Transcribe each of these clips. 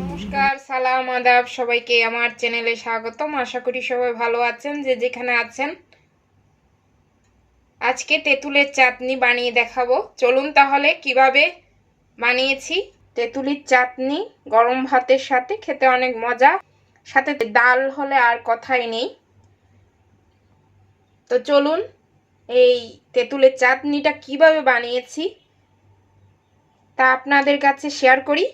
নমস্কার, সালাম, আদাব, সবাইকে আমার চ্যানেলে স্বাগতম। আশা করি সবাই ভালো আছেন, যে যেখানে আছেন। আজকে তেঁতুলের চাটনি বানিয়ে দেখাবো। চলুন তাহলে কীভাবে বানিয়েছি। তেঁতুলির চাটনি গরম ভাতের সাথে খেতে অনেক মজা। সাথে ডাল হলে আর কথাই নেই। তো চলুন এই তেঁতুলের চাটনিটা কীভাবে বানিয়েছি তা আপনাদের কাছে শেয়ার করি।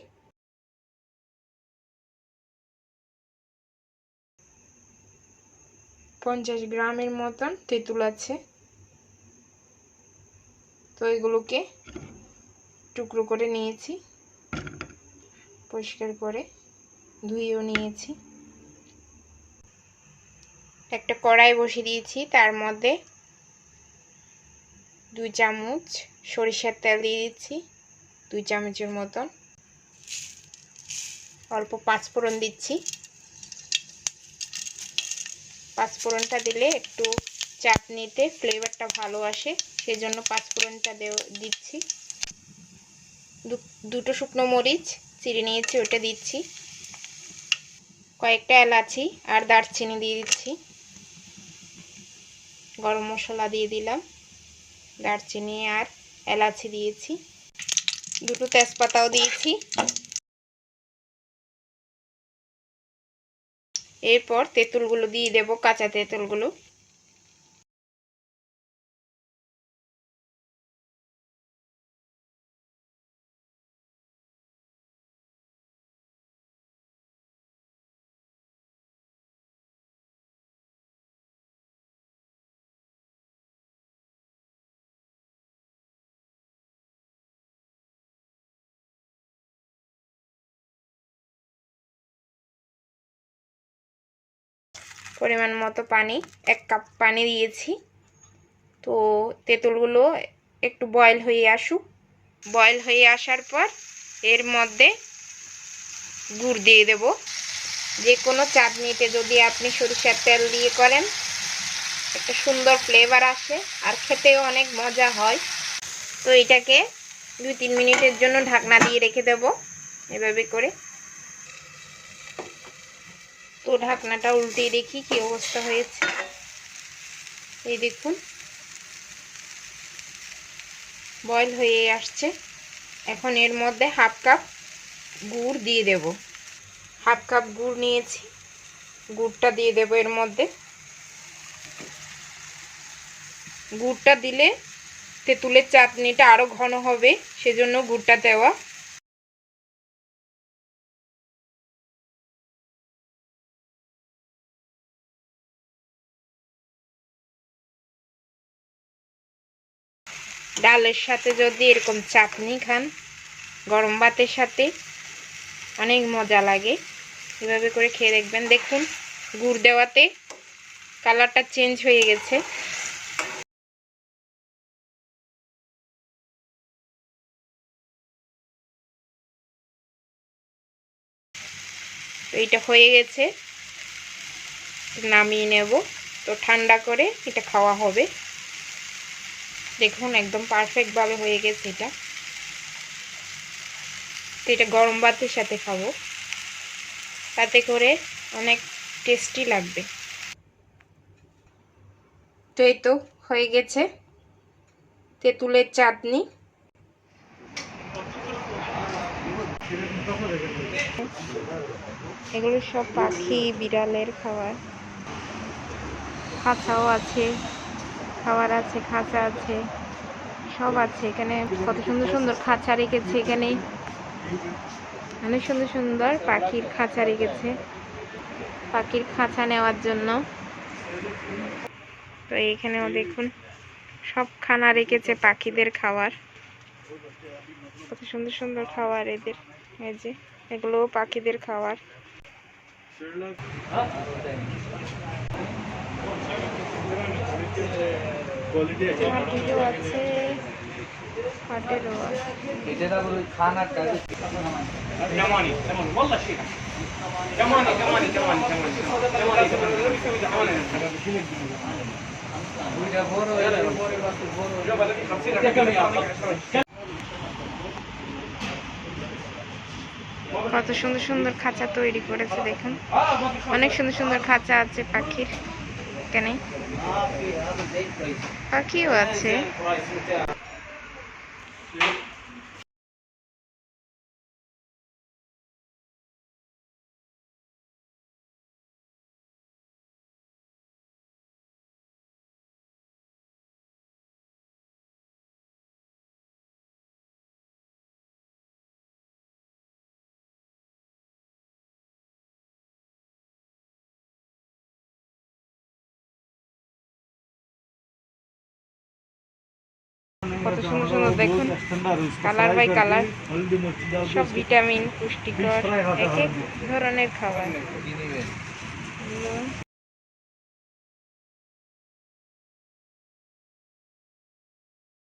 পঞ্চাশ গ্রামের মতন তেঁতুল আছে। তো এগুলোকে টুকরো করে নিয়েছি, পরিষ্কার করে ধুয়েও নিয়েছি। একটা কড়াই বসিয়ে দিয়েছি, তার মধ্যে দুই চামচ সরিষার তেল দিয়ে দিচ্ছি, দুই চামচের মতন। অল্প পাঁচফোড়ন দিচ্ছি। পাঁচফোড়নটা দিলে একটু চাটনিতে ফ্লেভারটা ভালো আসে, সেজন্য পাঁচফোড়নটা দিচ্ছি। দুটো শুকনো মরিচ, চিড়ে নিয়েছি ওটা দিচ্ছি। কয়েকটা এলাচি আর দারচিনি দিয়ে দিচ্ছি। গরম মশলা দিয়ে দিলাম। দারচিনি আর এলাচি দিয়েছি। দুটো তেজপাতাও দিয়েছি। এরপর তেঁতুলগুলো দিয়ে দেব কাঁচা তেঁতুলগুলো। পরিমাণ মতো পানি, এক কাপ পানি দিয়েছি। তো তেঁতুলগুলো একটু বয়েল হয়ে আসুক। বয়েল হয়ে আসার পর এর মধ্যে গুড় দিয়ে দেব। যে কোনো চাটনিতে যদি আপনি সরিষার তেল দিয়ে করেন, একটা সুন্দর ফ্লেভার আসে আর খেতেও অনেক মজা হয়। তো এটাকে দুই তিন মিনিটের জন্য ঢাকনা দিয়ে রেখে দেব। এভাবে করে তো ঢাকনাটা উল্টে দেখি কি অবস্থা হয়েছে। এই দেখুন। বয়ল হয়ে আসছে। এখন এর মধ্যে হাফ কাপ গুড় দিয়ে দেব। হাফ কাপ গুড় নিয়েছি। গুড়টা দিয়ে দেব এর মধ্যে। গুড়টা দিলে তেঁতুলের চাটনিটা আরও ঘন হবে, সেজন্য গুড়টা দেওয়া ডালের সাথে যদি এরকম চাটনি খান, গরম ভাতের সাথে, অনেক মজা লাগে। এভাবে করে খেয়ে দেখবেন। দেখুন, গুড় দেওয়াতে কালারটা চেঞ্জ হয়ে গেছে। এইটা হয়ে গেছে। নামিয়ে নেব। তো ঠান্ডা করে এটা খাওয়া হবে। দেখুন, একদম পারফেক্টভাবে হয়ে গেছে এটা। তো এটা গরম ভাতের সাথে খাব। তাতে করে অনেক টেস্টি লাগবে। তো এই তো হয়ে গেছে তেঁতুলের চাটনি। এগুলো সব পাখি, বিড়ালের খাবার। খাঁচাও আছে। খাবার আছে, খাঁচা আছে, সব আছে। এখানে কত সুন্দর সুন্দর খাঁচা রেখেছে এখানে অনেক সুন্দর সুন্দর পাখির খাঁচা রেখেছে। পাখির খাঁচা নেওয়ার জন্য। তো এখানেও দেখুন সব খানা রেখেছে পাখিদের খাবার। কত সুন্দর সুন্দর খাবার এদের। এই যে, এগুলোও পাখিদের খাবার। হাটিরও আছে। হাটেরও কত সুন্দর সুন্দর খাঁচা তৈরি করেছে দেখুন। অনেক সুন্দর সুন্দর খাঁচা আছে পাখির। এখানে পাখিও আছে? কত সুন্দর সুন্দর দেখুন। কালার বাই কালার সব ভিটামিন পুষ্টিকর এক এক ধরনের খাবার।